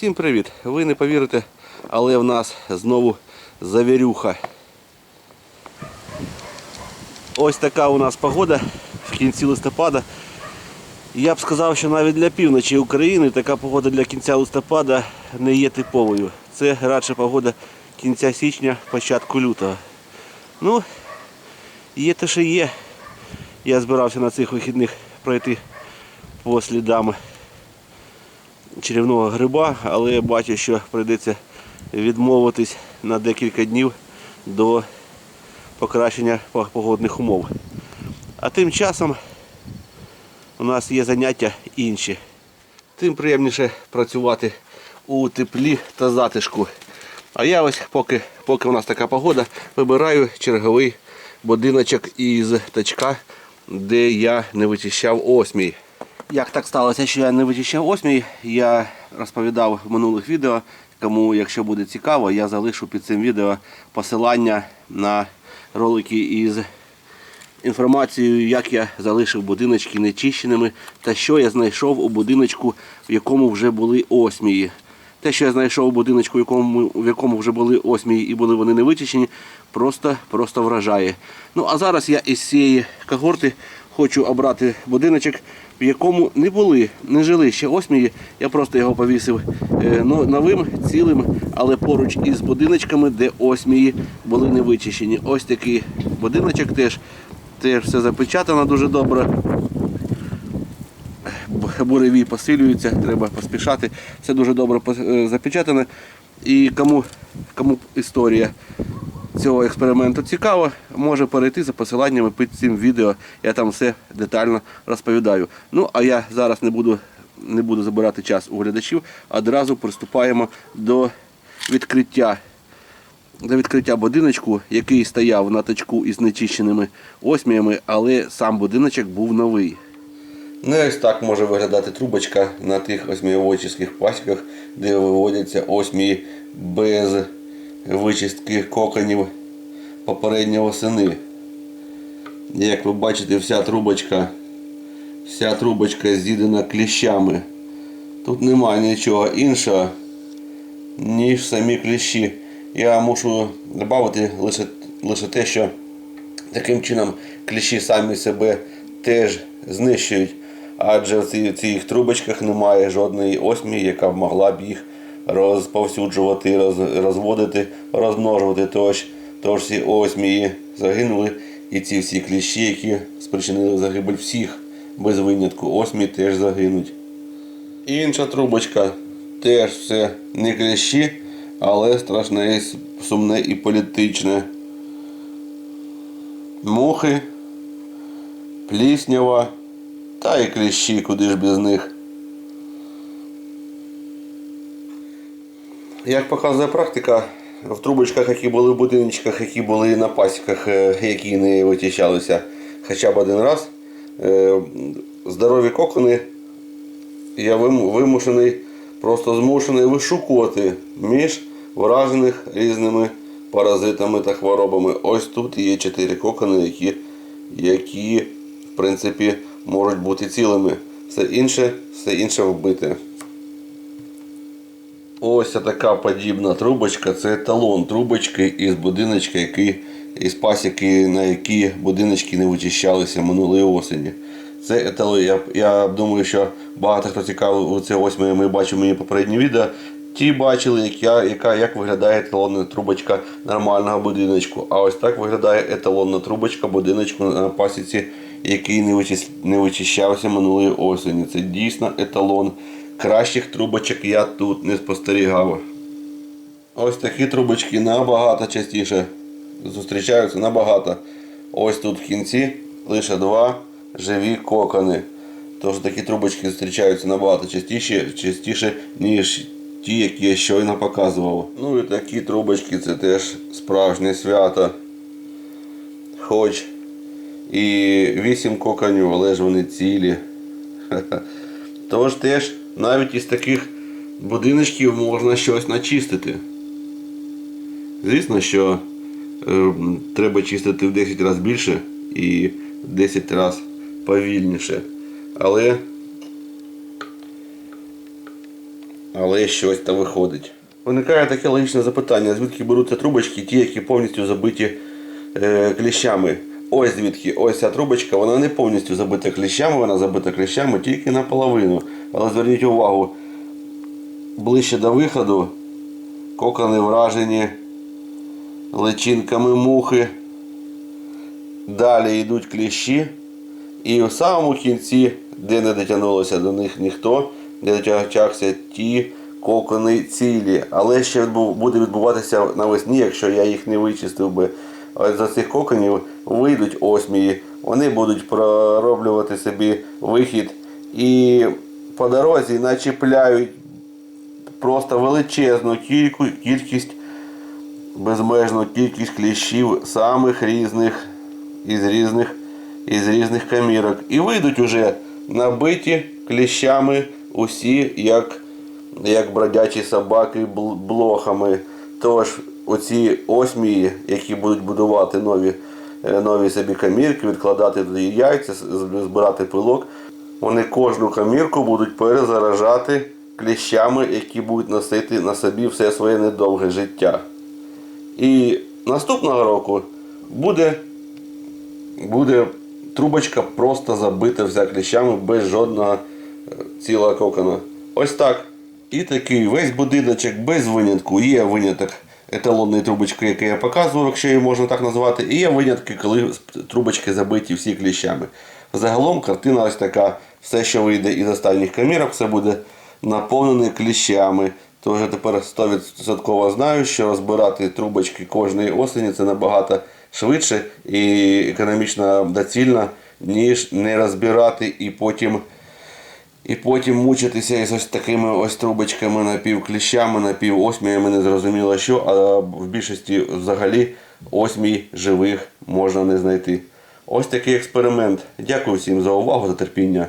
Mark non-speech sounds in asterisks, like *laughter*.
Всім привіт! Ви не повірите, але в нас знову завірюха. Ось така у нас погода в кінці листопада. Я б сказав, що навіть для півночі України така погода для кінця листопада не є типовою. Це радше погода кінця січня, початку лютого. Ну, є те, що є. Я збирався на цих вихідних пройти по слідам чарівного гриба, але я бачу, що прийдеться відмовитись на декілька днів до покращення погодних умов. А тим часом у нас є заняття інші. Тим приємніше працювати у теплі та затишку. А я ось, поки, поки у нас така погода, вибираю черговий будиночок із тачка, де я не вичищав осмій. Як так сталося, що я не вичищав осмій, я розповідав в минулих відео. Кому, якщо буде цікаво, я залишу під цим відео посилання на ролики із інформацією, як я залишив будиночки нечищеними та що я знайшов у будиночку, в якому вже були осмії. Те, що я знайшов у будиночку, в якому, в якому вже були осмії і були вони не вичищені, просто, просто вражає. Ну а зараз я із цієї когорти хочу обрати будиночок, в якому не були, не жили ще осмії. Я просто його повісив е, новим, цілим, але поруч із будиночками, де осмії були не вичищені. Ось такий будиночок теж, теж все запечатано дуже добре. Б- буревій посилюються, треба поспішати. Все дуже добре е, запечатане. І кому, кому історія цього експерименту цікава, може перейти за посиланнями під цим відео. Я там все детально розповідаю. Ну, а я зараз не буду, не буду забирати час у глядачів, одразу приступаємо до відкриття. До відкриття будиночку, який стояв на точку із нечищеними осміями, але сам будиночок був новий. Ну ось так може виглядати трубочка на тих осмієводчих пасіках, де виводяться осмії без вичистки коконів попередньої восени. Як ви бачите, вся трубочка, вся трубочка з'їдена кліщами. Тут немає нічого іншого, ніж самі кліщі. Я мушу додати лише, лише те, що таким чином кліщі самі себе теж знищують, адже в цих трубочках немає жодної осмії, яка б могла б їх розповсюджувати, роз, розводити, розмножувати. Тож, тож ці осмії загинули, і ці всі кліщі, які спричинили загибель всіх без винятку, осмії теж загинуть. Інша трубочка теж все не кліщі, але страшне, сумне і політичне. Мухи, пліснява та і кліщі, куди ж без них. Як показує практика, в трубочках, які були в будиночках, які були на пасіках, е, які не вичищалися хоча б один раз, е, здорові кокони я вимушений, просто змушений вишукувати між вражених різними паразитами та хворобами. Ось тут є чотири кокони, які, які в принципі, можуть бути цілими. Все інше, все інше вбите. Ось така подібна трубочка. Це еталон трубочки із будиночка, який, із пасіки, на які будиночки не вичищалися минулої осені. Це еталон. Я, я думаю, що багато хто цікавий це ось ми, ми бачимо мені попередні відео. Ті бачили, як, я, яка, як виглядає еталонна трубочка нормального будиночку. А ось так виглядає еталонна трубочка будиночку на пасіці, який не вичищався минулої осені. Це дійсно еталон. Кращих трубочок я тут не спостерігав. Ось такі трубочки набагато частіше зустрічаються набагато. Ось тут в кінці лише два живі кокони. Тож такі трубочки зустрічаються набагато частіше, частіше ніж ті, які я щойно показував. Ну і такі трубочки це теж справжнє свято. Хоч і вісім коконів, але ж вони цілі. *laughs* Тож теж навіть із таких будиночків можна щось начистити. Звісно, що е, треба чистити в 10 разів більше і в 10 разів повільніше. Але але щось та виходить. Виникає таке логічне запитання, звідки беруться трубочки, ті, які повністю забиті е, кліщами. Ось звідки, ось ця трубочка, вона не повністю забита кліщами, вона забита кліщами тільки наполовину. Але зверніть увагу, ближче до виходу кокони вражені личинками мухи. Далі йдуть кліщі. І в самому кінці, де не дотягнулося до них ніхто, де дотягався ті кокони цілі. Але ще буде відбуватися навесні, якщо я їх не вичистив би. За цих коконів вийдуть осмії, вони будуть пророблювати собі вихід і по дорозі начіпляють просто величезну кількість, безмежну кількість кліщів самих різних із різних із різних камірок. І вийдуть уже набиті кліщами усі, як, як бродячі собаки блохами. Тож оці осмії, які будуть будувати нові, нові собі камірки, відкладати туди яйця, збирати пилок, вони кожну камірку будуть перезаражати кліщами, які будуть носити на собі все своє недовге життя. І наступного року буде буде трубочка просто забита вся кліщами без жодного е, цілого кокона. Ось так. І такий весь будиночок без винятку. Є виняток еталонної трубочки, який я показував, якщо її можна так назвати. І є винятки, коли трубочки забиті всі кліщами. Загалом картина ось така. Все, що вийде із останніх камірок, все буде наповнене кліщами. Тож я тепер 100% знаю, що розбирати трубочки кожної осені це набагато швидше і економічно доцільно, ніж не розбирати і потім, і потім мучитися із ось такими ось трубочками напівкліщами, напівосміями, не зрозуміло що, а в більшості взагалі осмій живих можна не знайти. Ось такий експеримент. Дякую всім за увагу, за терпіння.